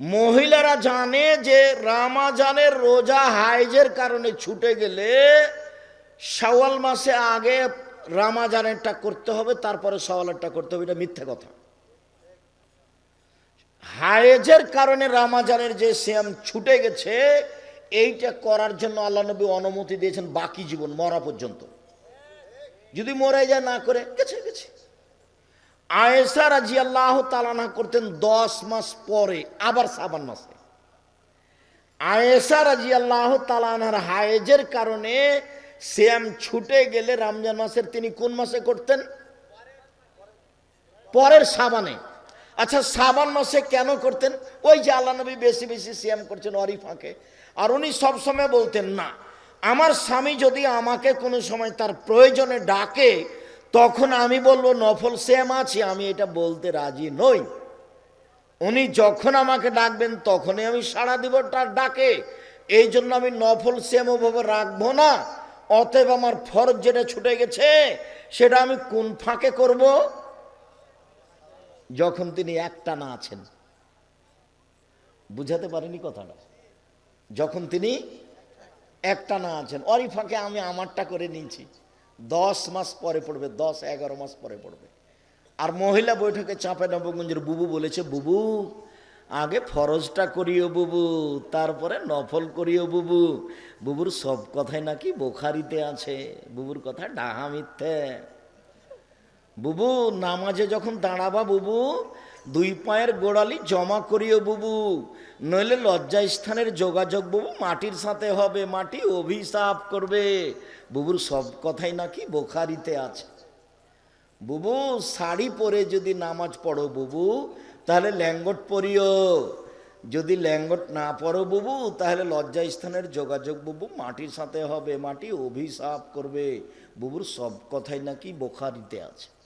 মহিলারা জানে যে রামাজানের রোজা হাইজের কারণে ছুটে গেলে শাওয়াল মাসে আগে রামাজানেরটা করতে হবে, তারপরে সওয়ালেরটা করতে হবে, এটা মিথ্যা কথা। হায়েজের কারণে রামাজানের যে শ্যাম ছুটে গেছে, এইটা করার জন্য আল্লাহ নবী অনুমতি দিয়েছেন বাকি জীবন, মরা পর্যন্ত। যদি মরে যায় না করে, গেছে গেছে। আয়েসা রাজি আল্লাহ তালানা করতেন দশ মাস পরে, আবার সাবান মাসে। আয়েসা রাজি আল্লাহ তালানার হায়েজের কারণে শ্যাম ছুটে গেলে রমজান মাসের তিনি কোন মাসে করতেন? পরের সাবানে। আচ্ছা সাবান মাসে কেন করতেন? ওই যে আল্লাহ নবী বেশি বেশি সিয়াম করছেন অরি ফাঁকে আর উনি সবসময় বলতেন, না, আমার স্বামী যদি আমাকে কোনো সময় তার প্রয়োজনে ডাকে তখন আমি বলব, নফল শ্যাম আছি, আমি এটা বলতে রাজি নই। উনি যখন আমাকে ডাকবেন, তখনই আমি সাড়া দিব তার ডাকে। এই জন্য আমি নফল শ্যাম ওভাবে রাখব না। অতএব আমার ফরজ যেটা ছুটে গেছে, সেটা আমি কোন ফাঁকে করব? যখন তিনি একটা না আছেন। বুঝাতে পারেনি কথাটা? যখন তিনি একটা না আছেন অরি ফাঁকে আমি আমারটা করে নিয়েছি। দশ মাস পরে পড়বে, দশ, এগারো মাস পরে পড়বে। আর মহিলা বৈঠকে চাপে নবগঞ্জের বুবু বলেছে, বুবু, আগে ফরজটা করিও বুবু, তারপরে নফল করিও বুবু। বুবুর সব কথাই নাকি বোখারিতে আছে, বুবুর কথা ডাহা মিথ্যে। বুবু, নামাজে যখন দাঁড়াবা বুবু দুই পায়ের গোড়ালি জমা করিও বুবু, নইলে লজ্জা স্থানের যোগাযোগ বুবু মাটির সাথে হবে, মাটি অভিশাপ করবে। বুবুর সব কথাই নাকি বোখারিতে আছে। বুবু, শাড়ি পরে যদি নামাজ পড়ো বুবু, তাহলে ল্যাঙ্গট পরিও। যদি ল্যাঙ্গট না পড়ো বুবু, তাহলে লজ্জা স্থানের যোগাযোগ বুবু মাটির সাথে হবে, মাটি অভিশাপ করবে। বুবুর সব কথাই নাকি বোখারিতে আছে।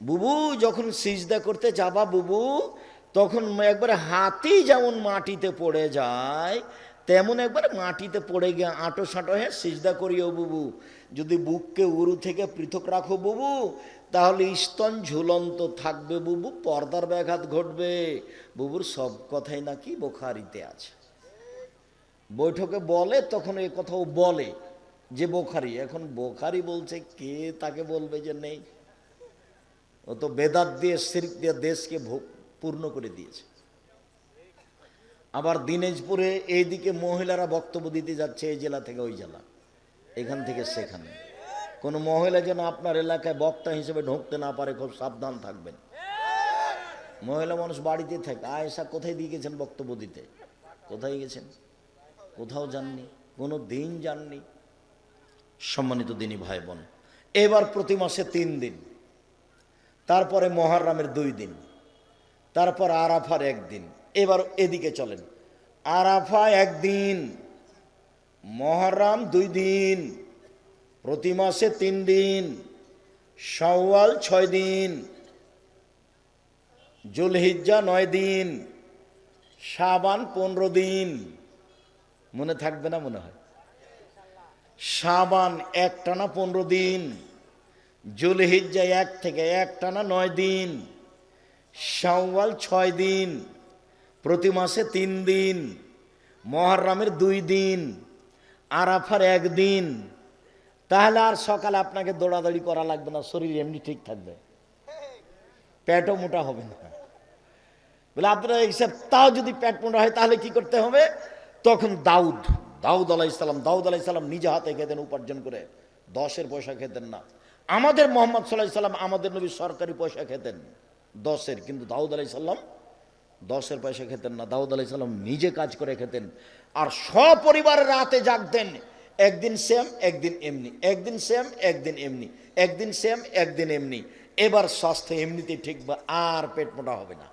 বুবু যখন সিজদা করতে যাবা বুবু, তখন একবারে হাতি যেমন মাটিতে পড়ে যায়, তেমন একবার মাটিতে পড়ে গিয়ে আঁটো সাঁটো হয়ে সিজদা করিও বুবু। যদি বুককে উরু থেকে পৃথক রাখো বুবু, তাহলে স্তন ঝুলন্ত থাকবে বুবু, পর্দার ব্যাঘাত ঘটবে। বুবুর সব কথাই নাকি বোখারিতে আছে। বৈঠকে বলে, তখন এ কথাও বলে যে বোখারি। এখন বোখারি বলছে, কে তাকে বলবে যে নেই? ও তো বেদাত দিয়ে, শিরিক দিয়ে দেশকে পূর্ণ করে দিয়েছে। আবার দিনাজপুরে এইদিকে মহিলারা বক্তব্য দিতে যাচ্ছে, এই জেলা থেকে ওই জেলা, এখান থেকে সেখানে। কোনো মহিলা যেন আপনার এলাকায় বক্তা হিসেবে ঢুকতে না পারে, খুব সাবধান থাকবেন। মহিলা মানুষ বাড়িতে থাকে। আয়েশা কোথায় দিয়ে গেছেন বক্তব্য দিতে? কোথায় গেছেন? কোথাও যাননি, কোনো দিন যাননি। সম্মানিত দিনী ভাই বোন, এবার প্রতি মাসে তিন দিন। তারপরে মহারামের দুই দিন, তারপর আরাফার একদিন। এবার এদিকে চলেন। আরাফা একদিন, মহারাম দুই দিন, প্রতি মাসে তিন দিন, শাওয়াল ছয় দিন, জুলহিজ্জা নয় দিন সাবান পনেরো দিন। মনে থাকবে না মনে হয়? সাবান একটানা পনেরো দিন জুলহিজ্জা এক থেকে এক টানা নয় দিন, শাওয়াল ছয় দিন, প্রতি মাসে তিন দিন, মহারামের দুই দিন, আরাফার একদিন তাহলে আর সকালে আপনাকে দৌড়াদৌড়ি করা লাগবে না, শরীর এমনি ঠিক থাকবে। পেটও মোটা হবে না। বলে আপনারা হিসাব তাও যদি পেট মোটা হয়, তাহলে কি করতে হবে? তখন দাউদ দাউদ আলাহ দাউদ আলাহ নিজে হাতে খেতেন, উপার্জন করে। দশের পয়সা খেতেন না। আমাদের মোহাম্মদ সাল্লাহ সাল্লাম আমাদের নবী সরকারি পয়সা খেতেন। দশের, কিন্তু দাউদ আলাহ সাল্লাম দশের পয়সা খেতেন না, দাউদ আলাহ সাল্লাম নিজে কাজ করে খেতেন। আর সপরিবার রাতে জাগতেন, একদিন সেম একদিন এমনি, একদিন সেম একদিন এমনি, একদিন সেম একদিন এমনি। এবার স্বাস্থ্য এমনিতে ঠিক আর পেট মোটা হবে না।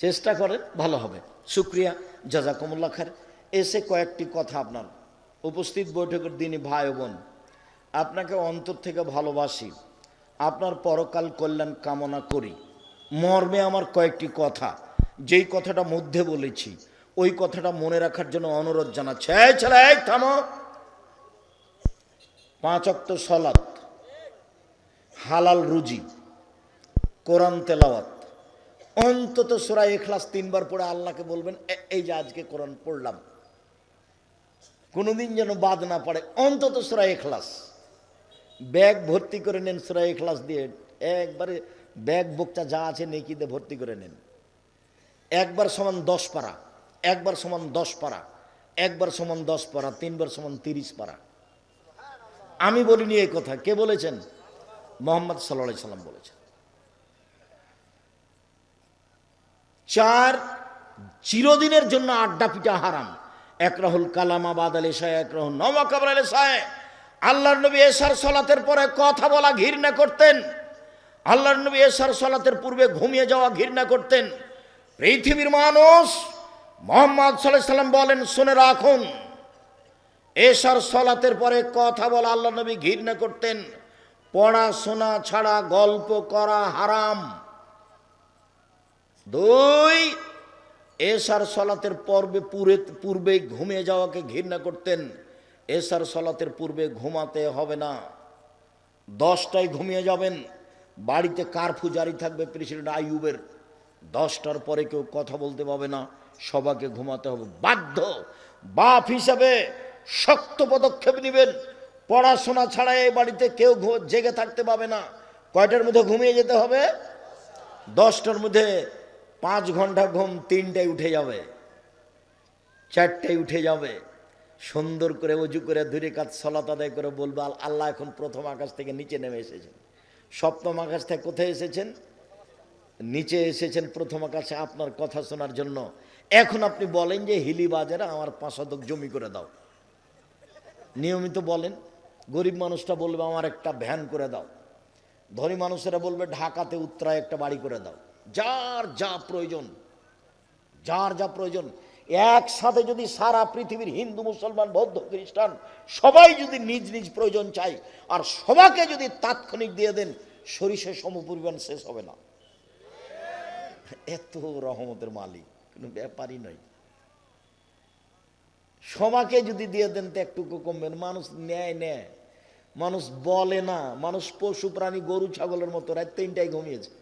চেষ্টা করেন, ভালো হবে। শুক্রিয়া জাজাকুমুল্লা খার এসে কয়েকটি কথা আপনার। উপস্থিত বৈঠকের দিনই ভাই বোন আপনাকে অন্তর থেকে ভালোবাসি, আপনার পরকাল কল্যাণ কামনা করি। মর্মে আমার কয়েকটি কথা, যেই কথাটা মধ্যে বলেছি, ওই কথাটা মনে রাখার জন্য অনুরোধ জানাচ্ছে। এই ছেলে, এই থামো। পাঁচ অক্ত সলাত হালাল রুজি, কোরআন তেলাওয়াত। অন্তত সুরা এখলাস তিনবার পড়ে আল্লাহকে বলবেন এই যে আজকে কোরআন পড়লাম, কোনোদিন যেন বাদ না পড়ে। অন্তত সুরা এখলাস ব্যাগ ভর্তি করে নেন সুরা এখলাস দিয়ে। একবারে ব্যাগ বুকটা যা আছে নেকিতে ভর্তি করে নেন। একবার সমান দশ পারা, একবার সমান দশ পারা, একবার সমান দশ পারা, তিনবার সমান তিরিশ পারা। আমি বলিনি এই কথা, কে বলেছেন? মোহাম্মদ সাল্লাহ সাল্লাম বলেছেন। চার, চিরদিনের জন্য আড্ডা পিটা হারাম। এক রাহুল কালামা বাদ আল এসায় এক রাহুল নওয়া কাবর আল এসায় আল্লাহর নবী এসার সলাতের পরে কথা বলা ঘৃণা করতেন। আল্লাহর নবী এসার সলাতের পূর্বে ঘুমিয়ে যাওয়া ঘৃণা করতেন। পৃথিবীর মানুষ মোহাম্মদ সাল্লাহ সাল্লাম বলেন, শুনে রাখুন এসার সলাতের পরে কথা বলা আল্লাহ নবী ঘৃণা করতেন। পড়াশোনা ছাড়া গল্প করা হারাম। দুই এসার সলাতের পর্বে পুরে পূর্বে ঘুমিয়ে যাওয়াকে ঘৃণা করতেন। এসার সলাতের পূর্বে ঘুমাতে হবে না। দশটায় ঘুমিয়ে যাবেন। বাড়িতে কারফু জারি থাকবে প্রেসিডেন্ট আইয়ুবের। দশটার পরে কেউ কথা বলতে পাবে না। সবাকে ঘুমাতে হবে। বাধ্য। বাপ হিসাবে শক্ত পদক্ষেপ নেবেন। পড়াশোনা ছাড়া এই বাড়িতে কেউ জেগে থাকতে পাবে না। কয়টার মধ্যে ঘুমিয়ে যেতে হবে? দশটার মধ্যে পাঁচ ঘণ্টা ঘুম তিনটায় উঠে যাবে। চারটায় উঠে যাবে। সুন্দর করে অজু করে ধরে কাজ সলাত আদায় করে বলবে, "আল- আল্লাহ এখন প্রথম আকাশ থেকে নিচে নেমে এসেছেন। সপ্তম আকাশ থেকে কোথায় এসেছেন? নিচে এসেছেন প্রথম আকাশে আপনার কথা শোনার জন্য। এখন আপনি বলেন যে, হিলি বাজারে আমার পাঁচ শতক জমি করে দাও। নিয়মিত বলেন, গরিব মানুষটা বলবে, আমার একটা ভ্যান করে দাও। ধনী মানুষেরা বলবে, ঢাকাতে উত্তরায় একটা বাড়ি করে দাও। যার যা প্রয়োজন, যার যা প্রয়োজন একসাথে যদি সারা পৃথিবীর হিন্দু, মুসলমান, বৌদ্ধ, খ্রিস্টান সবাই যদি নিজ নিজ প্রয়োজন চাই আর সবাকে যদি তাৎক্ষণিক দিয়ে দেন, সরিষে সমপরিমাণ শেষ হবে না। এত রহমতের মালিক, কোনো ব্যাপারই নয়। সবাকে যদি দিয়ে দেন, তো একটুকু কমবেন। মানুষ নেয় নেয়। মানুষ বলে না। মানুষ পশু, প্রাণী, গরু, ছাগলের মতো রাত তিনটায় ঘুমিয়েছে।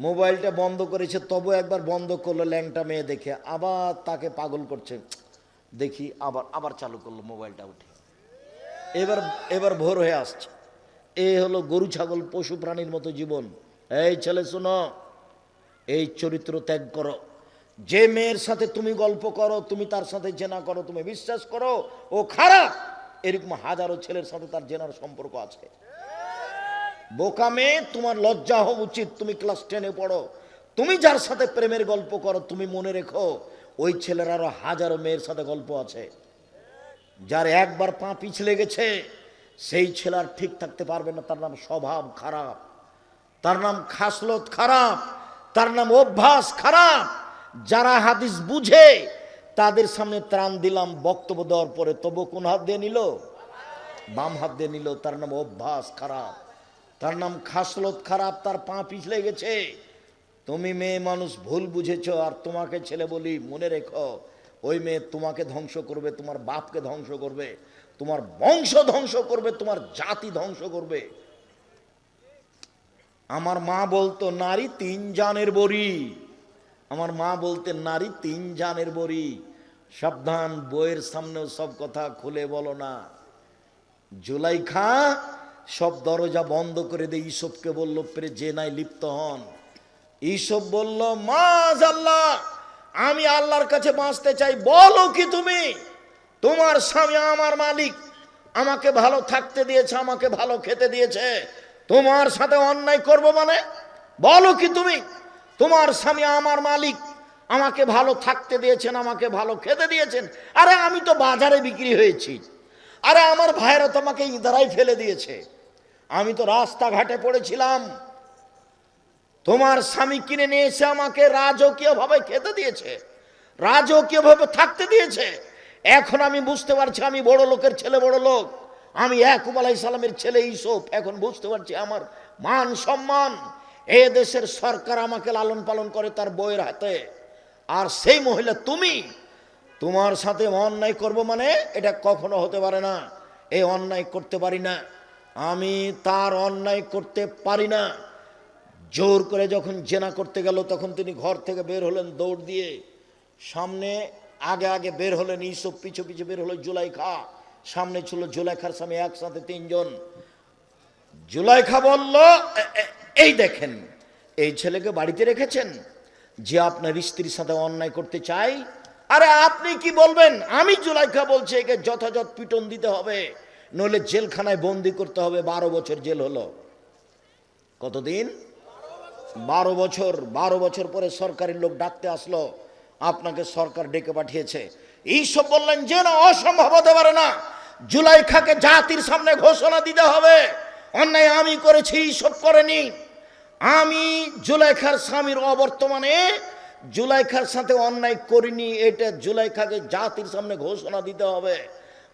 মোবাইলটা বন্ধ করেছে তবু একবার বন্ধ করল ল্যাংটা মেয়ে দেখে, আবার তাকে পাগল করছে। দেখি আবার আবার চালু করল মোবাইলটা উঠে। এবার এবার ভোর হয়ে আসছে। এ হলো গরু ছাগল, পশু প্রাণীর মতো জীবন। এই ছেলে শোনো, এই চরিত্র ত্যাগ করো। যে মেয়ের সাথে তুমি গল্প করো, তুমি তার সাথে জেনা করো, তুমি বিশ্বাস করো, ও খারাপ। এরকম হাজারো ছেলের সাথে তার জেনার সম্পর্ক আছে। বোকা মেয়ে তোমার লজ্জা হওয়া উচিত, তুমি ক্লাস টেনে পড়ো। তুমি যার সাথে প্রেমের গল্প করো, তুমি মনে রেখো, ওই ছেলের আরও হাজারো মেয়ের সাথে গল্প আছে। যার একবার পা পিছলে গেছে, সেই ছেলে আর ঠিক থাকতে পারবে না, তার নাম স্বভাব খারাপ। তার নাম খাসলত খারাপ, তার নাম অভ্যাস খারাপ। যারা হাদিস বুঝে, তাদের সামনে ত্রাণ দিলাম, বক্তব্য দেওয়ার পরে তবু কোন হাত দিয়ে নিল? বাম হাত দিয়ে নিল, তার নাম অভ্যাস খারাপ। তার নাম খাসলত খারাপ, তার পা পিছলে গেছে। তুমি মেয়ে মানুষ, ভুল বুঝেছ, আর তোমাকে ছেলে বলি, মনে রেখো, ওই মেয়ে তোমাকে ধ্বংস করবে, তোমার বাপকে ধ্বংস করবে, তোমার বংশ ধ্বংস করবে, তোমার জাতি ধ্বংস করবে। আমার মা বলতো, নারী তিন জানের বড়ি। আমার মা বলতে নারী তিন জানের বড়ি। সাবধান, বইয়ের সামনেও সব কথা খুলে বলো না। জুলাইখা সব দরজা বন্ধ করে দিয়ে ঈসবকে বলল, প্রে যে নাই লিপ্ত হন। ঈসব বলল, মাজ আল্লাহ, আমি আল্লাহর কাছে বাঁচতে চাই, বলো কি তুমি? তোমার স্বামী আমার মালিক, আমাকে ভালো থাকতে দিয়েছে, আমাকে ভালো খেতে দিয়েছে, তোমার সাথে অন্যায় করব মানে? বলো কি তুমি? তোমার স্বামী আমার মালিক, আমাকে ভালো থাকতে দিয়েছেন, আমাকে ভালো খেতে দিয়েছেন। আরে আমি তো বাজারে বিক্রি হয়েছি। আরে আমার ভাইরা তোমাকে ইদারাই ফেলে দিয়েছে। আমি তো রাস্তাঘাটে পড়েছিলাম। তোমার স্বামী কিনে নিয়ে এসে আমাকে রাজকীয় ভাবে খেতে দিয়েছে রাজকীয় ভাবে থাকতে দিয়েছে। এখন আমি বুঝতে পারছি আমি বড় লোকের ছেলে, বড় লোক। আমি ইয়াকুব আলাই সালামের ছেলে ইসব এখন বুঝতে পারছি আমার মান সম্মান। এ দেশের সরকার আমাকে লালন পালন করে তার বইয়ের হাতে। আর সেই মহিলা তুমি, তোমার সাথে অন্যায় করব মানে এটা কখনো হতে পারে না। এই অন্যায় করতে পারি না। আমি তার অন্যায় করতে পারি না। জোর করে যখন জেনা করতে গেল, তখন তিনি ঘর থেকে বের হলেন দৌড় দিয়ে। সামনে আগে আগে বের হলেন ইসব পিছু পিছু বের হলো জুলাইখা। সামনে ছিল জুলাইখার সামনে একসাথে তিনজন। জুলাইখা বলল, "এ- এ- এই দেখেন, এই ছেলেকে বাড়িতে রেখেছেন? যে আপনার স্ত্রীর সাথে অন্যায় করতে চাই আরে আপনি কি বলবেন? আমি জুলাইখা বলছি, একে যথাযথ পিটন দিতে হবে। নইলে জেলখানায় বন্দি করতে হবে, বারো বছর জেল হলো। কতদিন? বারো বছর বারো বছর পরে সরকারি লোক ডাকতে আসলো, আপনাকে সরকার ডেকে পাঠিয়েছে। এইসব বললেন যে না, অসম্ভব হতে পারে না। জুলাই খাকে জাতির সামনে ঘোষণা দিতে হবে। অন্যায় আমি করেছি এইসব করেনি। আমি জুলাইখার স্বামীর অবর্তমানে জুলাইখার সাথে অন্যায় করিনি, এটা জুলাইখাকে জাতির সামনে ঘোষণা দিতে হবে।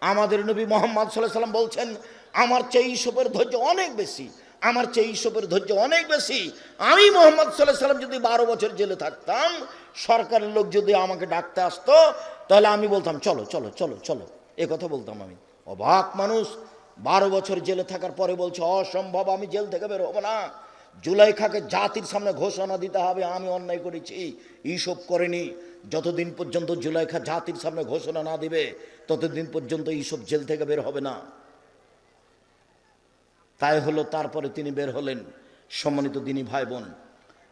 আমাদের নবী মোহাম্মদ সাল্লাহ সাল্লাম বলছেন, আমার চেয়ে ইসবের ধৈর্য অনেক বেশি, আমার চেয়ে ইসবের ধৈর্য অনেক বেশি। আমি মোহাম্মদ সাল্লাহ সাল্লাম যদি বারো বছর জেলে থাকতাম, সরকারের লোক যদি আমাকে ডাকতে আসতো, তাহলে আমি বলতাম, চলো চলো চলো চলো। এ কথা বলতাম আমি। অবাক মানুষ, বারো বছর জেলে থাকার পরে বলছে, অসম্ভব, আমি জেল থেকে বের হব না। জুলাইখাকে জাতির সামনে ঘোষণা দিতে হবে, আমি অন্যায় করেছি, এইসব করেনি। যতদিন পর্যন্ত জুলাইখা জাতির সামনে ঘোষণা না দিবে, ততদিন পর্যন্ত এইসব জেল থেকে বের হবে না। তাই হলো তারপরে তিনি বের হলেন সম্মানিত দিনী ভাই বোন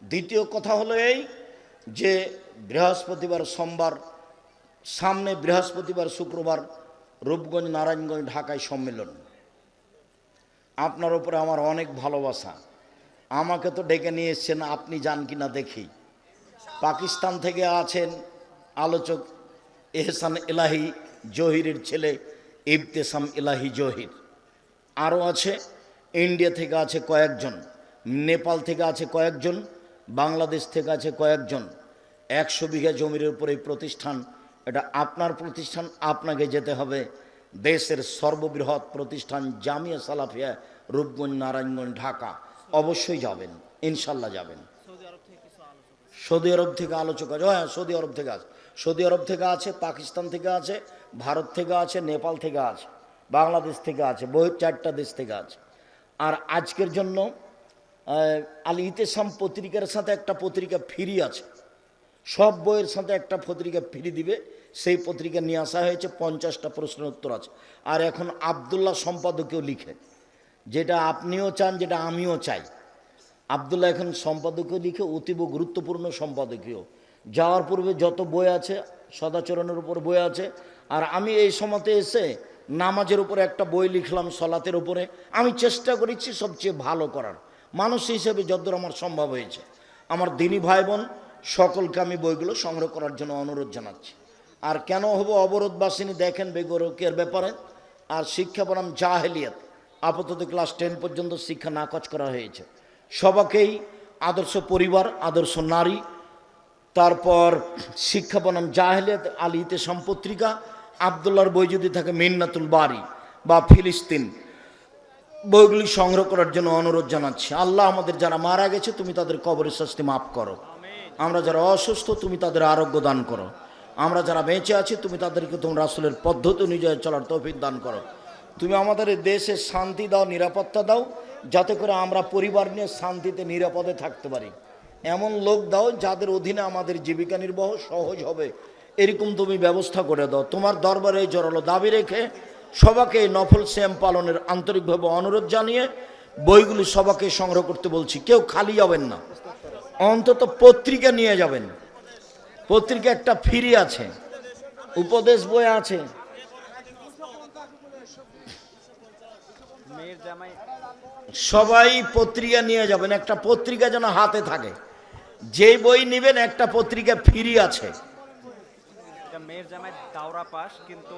দ্বিতীয় কথা হলো এই যে বৃহস্পতিবার সোমবার, সামনে বৃহস্পতিবার, শুক্রবার রূপগঞ্জ নারায়ণগঞ্জ ঢাকায় সম্মেলন। আপনার উপরে আমার অনেক ভালোবাসা। আমাকে তো ডেকে নিয়ে এসছেন, আপনি যান কিনা দেখি। পাকিস্তান থেকে আছেন আলোচক এহসান এলাহি জহিরের ছেলে ইবতেসাম এলাহি জহির। আরও আছে, ইন্ডিয়া থেকে আছে কয়েকজন, নেপাল থেকে আছে কয়েকজন, বাংলাদেশ থেকে আছে কয়েকজন। একশো বিঘা জমির উপর এই প্রতিষ্ঠান, এটা আপনার প্রতিষ্ঠান, আপনাকে যেতে হবে। দেশের সর্ববৃহৎ প্রতিষ্ঠান জামিয়া সালাফিয়া রূপগঞ্জ, নারায়ণগঞ্জ, ঢাকা। অবশ্যই যাবেন, ইনশাল্লাহ যাবেন। সৌদি আরব থেকে আলোচক আছে হ্যাঁ সৌদি আরব থেকে আছে। সৌদি আরব থেকে আছে, পাকিস্তান থেকে আছে, ভারত থেকে আছে, নেপাল থেকে আছে, বাংলাদেশ থেকে আছে বহু চারটা দেশ থেকে আছে। আর আজকের জন্য আল ইতেসাম পত্রিকার সাথে একটা পত্রিকা ফ্রি আছে। সব বইয়ের সাথে একটা পত্রিকা ফ্রি দিবে, সেই পত্রিকা নিয়ে আসা হয়েছে, পঞ্চাশটা প্রশ্নের উত্তর আছে। আর এখন আবদুল্লাহ সম্পাদকেও লিখে। যেটা আপনিও চান, যেটা আমিও চাই। আবদুল্লাহ এখন সম্পাদকীয় লিখে অতীব গুরুত্বপূর্ণ সম্পাদকীয়। যাওয়ার পূর্বে যত বই আছে, সদাচরণের উপর বই আছে, আর আমি এই সময়তে এসে নামাজের উপরে একটা বই লিখলাম, সলাতের উপরে। আমি চেষ্টা করেছি সবচেয়ে ভালো করার। মানুষ হিসেবে যতদূর আমার সম্ভব হয়েছে। আমার দিনী ভাই বোন সকলকে আমি বইগুলো সংগ্রহ করার জন্য অনুরোধ জানাচ্ছি। আর কেন হব অবরোধবাসিনী দেখেন বেগরকের ব্যাপারে। আর শিক্ষা বনাম জাহেলিয়াত। আপাতত ক্লাস টেন পর্যন্ত শিক্ষা নাকচ করা হয়েছে। সবাকেই আদর্শ পরিবার, আদর্শ নারী, তারপর শিক্ষা বনাম জাহেলিয়াত আলী ইতেসাম পত্রিকা আবদুল্লার বই যদি থাকে মিন্নাতুল বাড়ি বা ফিলিস্তিন, বইগুলি সংগ্রহ করার জন্য অনুরোধ জানাচ্ছি। আল্লাহ আমাদের যারা মারা গেছে, তুমি তাদের কবরের শাস্তি মাফ করো। আমরা যারা অসুস্থ, তুমি তাদের আরোগ্য দান করো। আমরা যারা বেঁচে আছি, তুমি তাদেরকে তোমার আসলের পদ্ধতি অনুযায়ী চলার তৌফিক দান করো। তুমি আমাদের দেশে শান্তি দাও, নিরাপত্তা দাও, যাতে করে আমরা পরিবার নিয়ে শান্তিতে, নিরাপদে থাকতে পারি। এমন লোক দাও যাদের অধীনে আমাদের জীবিকা নির্বাহ সহজ হবে। এরকম তুমি ব্যবস্থা করে দাও। তোমার দরবারে জোরালো দাবি রেখে সবাকে নফল শ্যাম পালনের আন্তরিকভাবে অনুরোধ জানিয়ে বইগুলি সবাকে সংগ্রহ করতে বলছি। কেউ খালি যাবেন না। অন্তত পত্রিকা নিয়ে যাবেন। পত্রিকা একটা ফিরি আছে। উপদেশ বই আছে মেয়ের জামাই সবাই পত্রিকা নিয়ে যাবেন একটা পত্রিকা যেন হাতে থাকে। যেই বই নেবেন একটা পত্রিকা ফ্রি আছে। মেয়ের জামাই দাওরা পাস কিন্তু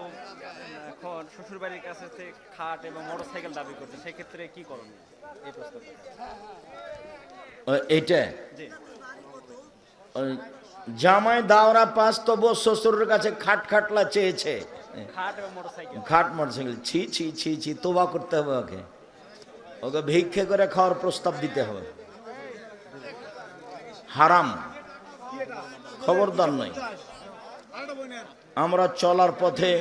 এখন শ্বশুর কাছে খাট এবং মোটরসাইকেল দাবি করছে। সেক্ষেত্রে কি করণীয় এই প্রস্তাব এইটা? জামাই দাওরা পাস তবু শ্বশুরের কাছে খাট খাটলা চেয়েছে। খাট মোটরসাইকেল। ছি ছি ছি ছি তোবা করতে হবে ওকে। ওকে ভিক্ষে করে খাওয়ার প্রস্তাব দিতে হবে। হারাম। খবরদার নয় আমরা চলার পথে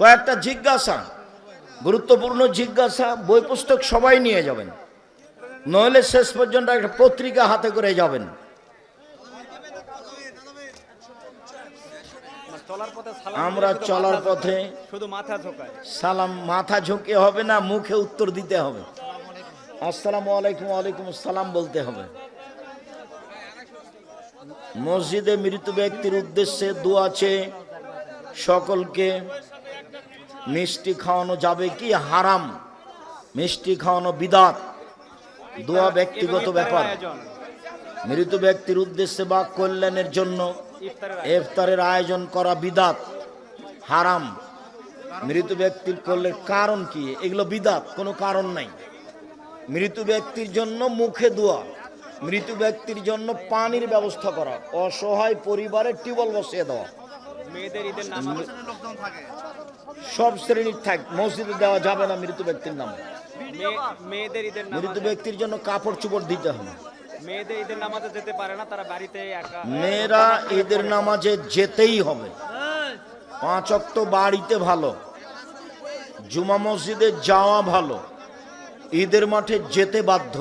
কয়েকটা জিজ্ঞাসা, গুরুত্বপূর্ণ জিজ্ঞাসা বই পুস্তক সবাই নিয়ে যাবেন। নইলে শেষ পর্যন্ত একটা পত্রিকা হাতে করে যাবেন মানে চলার পথে সালাম আমরা চলার পথে শুধু মাথা ঝোকায়। সালাম মাথা ঝুঁকে হবে না মুখে উত্তর দিতে হবে। আসসালামু আলাইকুম ওয়ালাইকুম আসসালাম বলতে হবে। মসজিদে মৃত ব্যক্তির উদ্দেশ্যে দোয়া চেয়ে সকলকে মিষ্টি খাওয়ানো যাবে কি হারাম? মিষ্টি খাওয়ানো বিদাত। দোয়া ব্যক্তিগত ব্যাপার। মৃত ব্যক্তির উদ্দেশ্যে বা কল্যাণের জন্য ইফতারের আয়োজন করা বিদাত হারাম। মৃত ব্যক্তির করলে কারণ কি? এগুলো বিদাত কোনো কারণ নাই। মৃত ব্যক্তির জন্য মুখে দোয়া মৃত ব্যক্তির জন্য পানির ব্যবস্থা করা অসহায় পরিবারের টিউবওয়েল বসিয়ে দেওয়া। মেয়েদের ঈদের নামাজ সব শ্রেণির থাক মসজিদে দেওয়া যাবে না মৃত ব্যক্তির নাম। মৃত ব্যক্তির জন্য কাপড় চুপড় দিতে হবে। মেয়েদের ঈদের নামাজে যেতে পারে না তারা বাড়িতে একা মেয়েরা ঈদের নামাজে যেতেই হবে। পাঁচ অক্ত বাড়িতে ভালো জুমা মসজিদে যাওয়া ভালো ঈদের মাঠে যেতে বাধ্য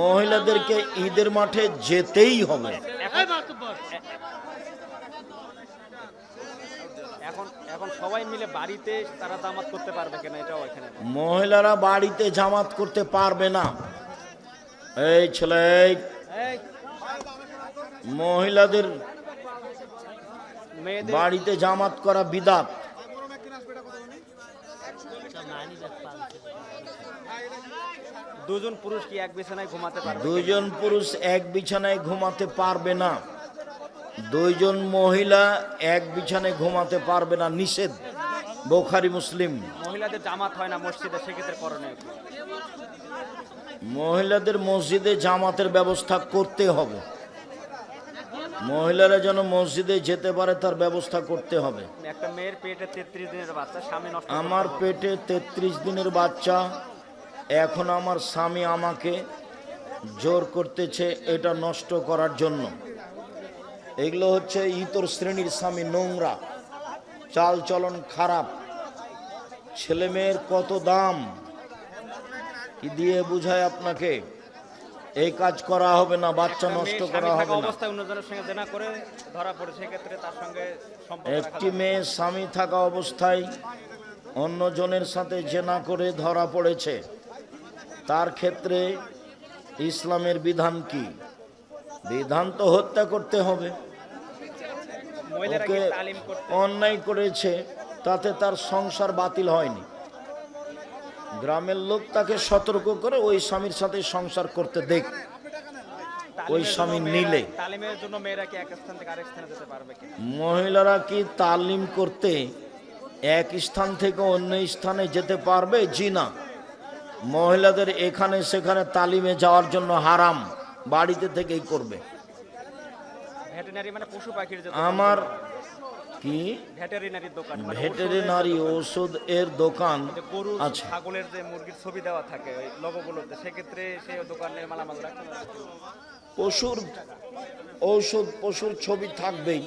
মহিলাদেরকে ঈদের মাঠে যেতেই হবে। মহিলারা বাড়িতে জামাত করতে পারবে না। এই ছেলে মহিলাদের বাড়িতে জামাত করা বিদাত। দুজন পুরুষ কি এক বিছানায় ঘুমাতে পারবে? দুইজন পুরুষ এক বিছানায় ঘুমাতে পারবে না। দুইজন মহিলা এক বিছানায় ঘুমাতে পারবে না। নিষেধ। বোখারি মুসলিম। মহিলাদের জামাত হয় না মসজিদে সেক্ষেত্রে করণীয়? মহিলাদের মসজিদে জামাতের ব্যবস্থা করতে হবে। মহিলারা যেন মসজিদে যেতে পারে তার ব্যবস্থা করতে হবে। একটা মেয়ের পেটে তেত্রিশ দিনের বাচ্চা স্বামী আমার পেটে তেত্রিশ দিনের বাচ্চা এখন আমার স্বামী আমাকে জোর করতেছে এটা নষ্ট করার জন্য। এগুলো হচ্ছে ইতর শ্রেণির স্বামী নোংরা চাল চলন খারাপ। ছেলে মেয়ের কত দাম? কি দিয়ে বুঝায় আপনাকে? এই কাজ করা হবে না বাচ্চা নষ্ট করা হবে না। একটি মেয়ে স্বামী থাকা অবস্থায় অন্যজনের সাথে জেনা করে ধরা পড়েছে। তার ক্ষেত্রে ইসলামের বিধান কি? বিধান তো হত্যা করতে হবে। ওকে অন্যায় করেছে তাতে তার সংসার বাতিল হয়নি। গ্রামের লোক তাকে সতর্ক করে ওই স্বামীর সাথে সংসার করতে দেখ। ওই স্বামী নিলে। মহিলারা কি তালিম করতে এক স্থান থেকে অন্য স্থানে যেতে পারবে? জি না। মহিলাদের এখানে সেখানে তালিমে যাওয়ার জন্য হারাম। বাড়িতে থেকেই করবে। মানে আমার কি? ভেটেরিনারির দোকান মানে ভেটেরিনারি ওষুধ এর দোকান গরু আছে ছাগলের যে মুরগির ছবি দেওয়া থাকে ওই লোগোগুলোতে সেক্ষেত্রে সেই দোকানের মালামাল রাখতে পশুর ঔষধ পশুর ছবি থাকবেই।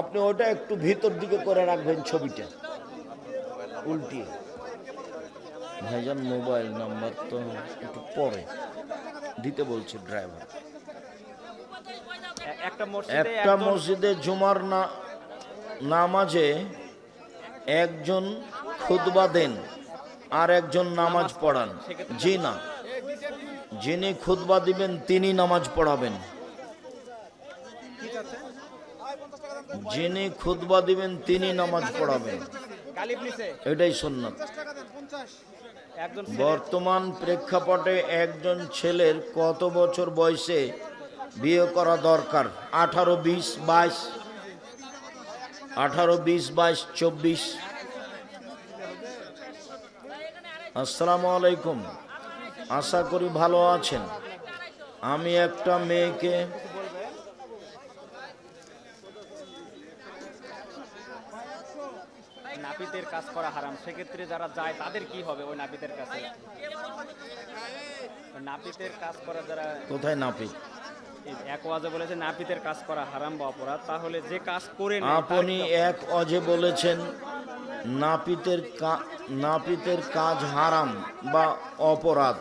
আপনি ওটা একটু ভিতর দিকে করে রাখবেন ছবিটা। উল্টিয়ে ভাইজান মোবাইল নাম্বার তো একটু পরে। দিতে বলছে ড্রাইভার। একটা মসজিদে জুমার না নামাজে একজন খুতবা দেন আর একজন নামাজ পড়ান। জি না। যিনি খুতবা দিবেন, তিনি নামাজ পড়াবেন। যিনি খুতবা দিবেন, তিনি নামাজ পড়াবেন। এটাই একজন বর্তমান প্রেক্ষাপটে একজন ছেলের কত বছর বয়সে বিয়ে করা দরকার? আঠারো, বিশ, বাইশ? আঠারো বিশ বাইশ চব্বিশ। আসসালামু আলাইকুম। আশা করি ভালো আছেন। আমি একটা মেয়েকে নাপিতের কাজ করা হারাম। সেক্ষেত্রে যারা যায় তাদের কি হবে ওই নাপিতের কাছে? নাপিতের কাজ করা যারা কোথায় নাপিত? এক ওয়াজে বলেছে নাপিতের কাজ করা হারাম বা অপরাধ তাহলে যে কাজ করে আপনি এক অজে বলেছেন নাপিতের নাপিতের কাজ হারাম বা অপরাধ।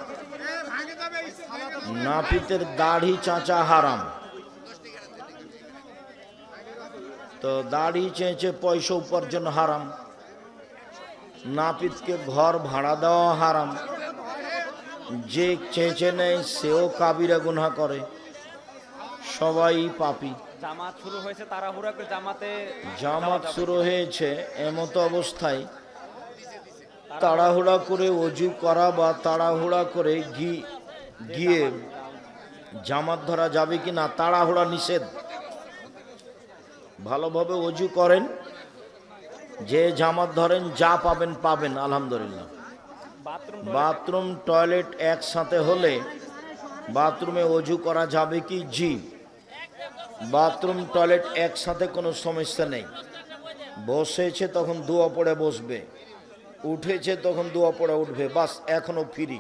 নাপিতের দাড়ি চাঁচা হারাম। তো দাড়ি চেঁচে পয়সা উপার্জন হারাম। নাপিতকে ঘর ভাড়া দেওয়া হারাম। যে চেঁচে নেয় সেও কাবিরা গুনা করে। সবাই পাপি। জামাত শুরু হয়েছে তাড়াহুড়া করে জামাতে জামাত শুরু হয়েছে এমতো অবস্থায়। তাড়াহুড়া করে অজু করা বা তাড়াহুড়া করে গি- গিয়ে জামাত ধরা যাবে কি না তাড়াহুড়া নিষেধ। ভালোভাবে অজু করেন। যে জামাত ধরেন যা পাবেন পাবেন আলহামদুলিল্লাহ। বাথরুম বাথরুম টয়লেট একসাথে হলে বাথরুমে অজু করা যাবে কি? জি। বাথরুম, টয়লেট একসাথে কোনো সমস্যা নেই। বসেছে তখন দোয়া পড়ে বসবে। উঠেছে তখন দোয়া পড়ে উঠবে। বাস এখনও ফ্রি।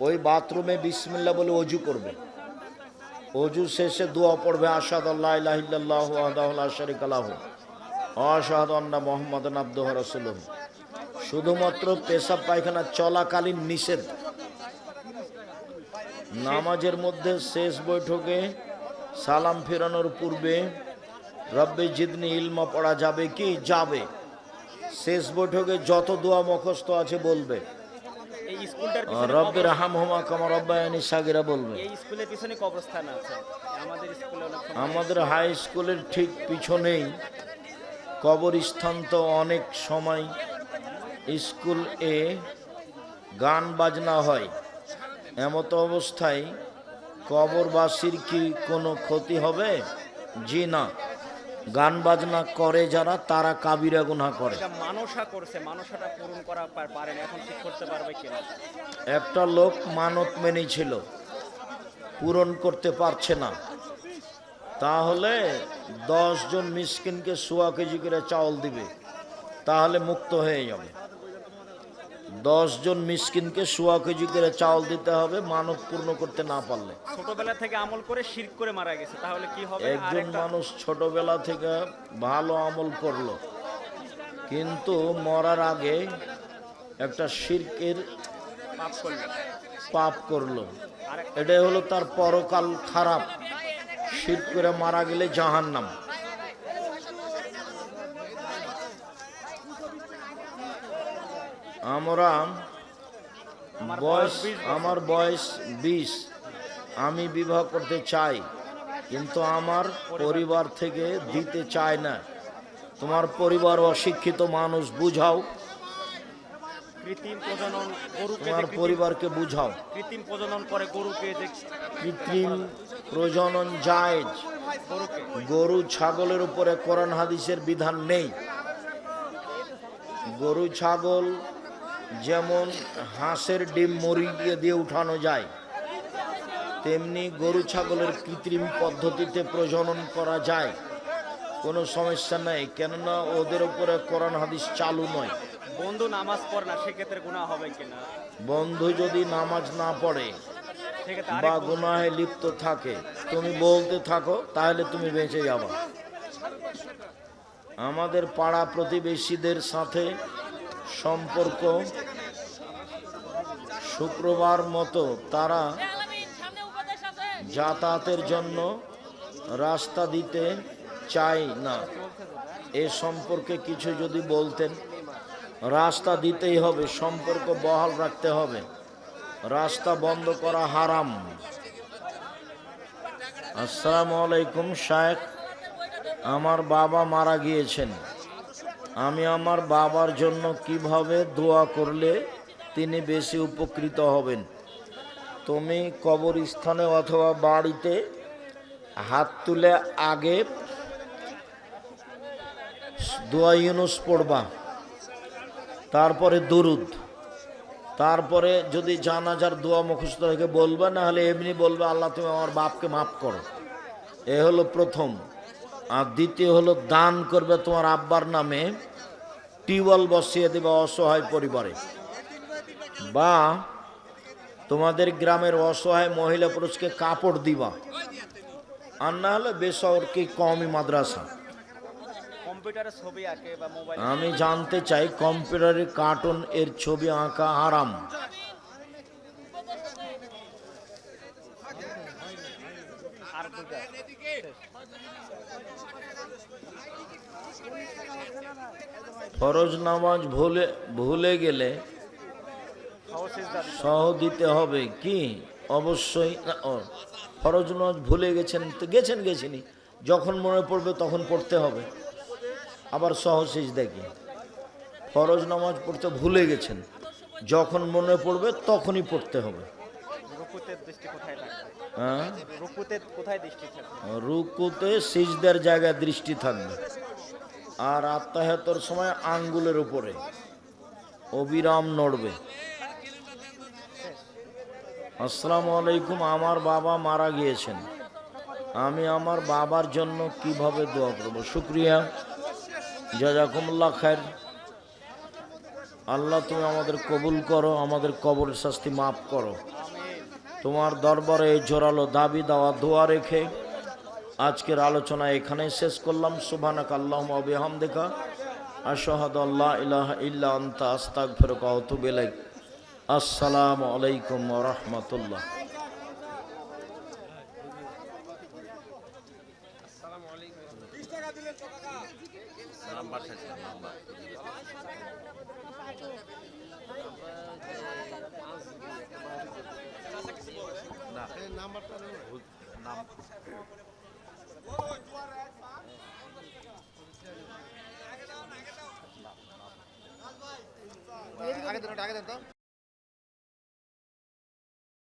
ওই বাথরুমে বিসমিল্লা বলে অজু করবে। অজু শেষে দোয়া পড়বে আসাদ আল্লাহ শরিক আলাহ আসাদ আন্না মোহাম্মদ আব্দুহ রসুল্লাহ শুধুমাত্র পেশাব পায়খানা চলাকালীন নিষেধ। নামাজের মধ্যে শেষ বৈঠকে সালাম ফেরানোর পূর্বে রব্বে জিদনি ইলমা পড়া যাবে কি? যাবে। শেষ বৈঠকে যত দোয়া মুখস্থ আছে বলবে। রব্বের হাম হোমা কামা রব্বায়ানি সাগিরা বলবে। আমাদের হাই স্কুলের ঠিক পিছনেই কবরস্থান তো অনেক সময় স্কুল এ গান বাজনা হয়। এমত অবস্থায় কবরবাসীর কি কোনো ক্ষতি হবে? জি না। গান বাজনা করে যারা তারা কাবিরা গুনা করে। মানসা করছে মানসাটা পূরণ করা পার- পারেন এখন ঠিক করতে পারবে কিনা? একটা লোক মানত মেনেছিল পূরণ করতে পারছে না। তাহলে দশজন মিসকিনকে সোয়া কেজি করে চাউল দিবে তাহলে মুক্ত হয়ে যাবে। জন মিসকিনকে সোয়া কেজি করে চাউল দিতে হবে মানব পূর্ণ করতে না পারলে। ছোটবেলা থেকে আমল করে শির করে মারা গেছে তাহলে কি হবে? একজন মানুষ ছোটবেলা থেকে ভালো আমল করল কিন্তু মরার আগে একটা শিরকের পাপ করল। এটাই হলো তার পরকাল খারাপ। শীত করে মারা গেলে জাহান আমরা বয়স বয়স 20 বছর। আমার বয়স বিশ। আমি বিবাহ করতে চাই কিন্তু আমার পরিবার থেকে দিতে চায় না। তোমার পরিবার অশিক্ষিত মানুষ বুঝাও। কৃত্রিম প্রজনন তোমার পরিবারকে বুঝাও। কৃত্রিম প্রজনন করে গরুকে কৃত্রিম প্রজনন জায়েজ গরু ছাগলের উপরে কোরআন হাদিসের বিধান নেই। গরু ছাগল যেমন হাঁসের ডিম মুরগি দিয়ে উঠানো যায় তেমনি গরু ছাগলের কৃত্রিম পদ্ধতিতে প্রজনন করা যায়। কোনো সমস্যা নেই কেননা ওদের উপরে কোরআন হাদিস চালু নয়। বন্ধু নামাজ পড়ে না সেক্ষেত্রে গুণা হবে কিনা? বন্ধু যদি নামাজ না পড়ে বা গুনাহে লিপ্ত থাকে তুমি বলতে থাকো তাহলে তুমি বেঁচে যাবে। আমাদের পাড়া প্রতিবেশীদের সাথে সম্পর্ক শুক্রবার মতো তারা যাতায়াতের জন্য রাস্তা দিতে চায় না। এ সম্পর্কে কিছু যদি বলতেন। রাস্তা দিতেই হবে, সম্পর্ক বহাল রাখতে হবে। রাস্তা বন্ধ করা হারাম। আসসালামু আলাইকুম, শায়েখ। আমার বাবা মারা গিয়েছেন। আমি আমার বাবার জন্য কীভাবে দোয়া করলে তিনি বেশি উপকৃত হবেন? তুমি কবরস্থানে অথবা বাড়িতে হাত তুলে আগে দোয়া ইউনুস পড়বা, তারপরে দুরুদ, তারপরে যদি জানাজার দোয়া মুখস্থ রেখে বলবে না হলে এমনি বলবে, আল্লাহ তুমি আমার বাপকে মাফ করো। এ হলো প্রথম। আর দ্বিতীয় হলো দান করবে তোমার আব্বার নামে টিউবওয়েল বসিয়ে দেবে অসহায় পরিবারে। বা তোমাদের গ্রামের অসহায় মহিলা পুরুষকে কাপড় দিবা। আর না হলে বেসরকি কমই মাদ্রাসা। আমি জানতে চাই কম্পিউটারের কার্টুন এর ছবি আঁকা আরাম ফরজ নামাজ ভুলে ভুলে গেলে সহ দিতে হবে কি? অবশ্যই ফরজ নামাজ ভুলে গেছেন তো গেছেন গেছেনই। যখন মনে পড়বে তখন পড়তে হবে। আবার সহসিজ দেখি। ফরজ নামাজ পড়তে ভুলে গেছেন। যখন মনে পড়বে তখনই পড়তে হবে। হ্যাঁ? রুকুতে সিজদের জায়গায় দৃষ্টি থাকবে। আর আত্মাহতর সময় আঙ্গুলের উপরে। অবিরাম নড়বে। আসসালামু আলাইকুম আমার বাবা মারা গিয়েছেন। আমি আমার বাবার জন্য কীভাবে দোয়া করব? শুক্রিয়া। জাজাকুমুল্লাহ খায়ের আল্লাহ তুমি আমাদের কবুল করো আমাদের কবর শাস্তি মাফ করো। তোমার দরবারে জোরালো দাবি দেওয়া দোয়া রেখে আজকের আলোচনা এখানেই শেষ করলাম। সুবহানাক আল্লাহম ওয়া দেখা আশহাদু আল্লাহ ইলাহ ইল্লা আনতা ফেরক আতুবু আসসালামু আলাইকুম রাহমাতুল্লাহ।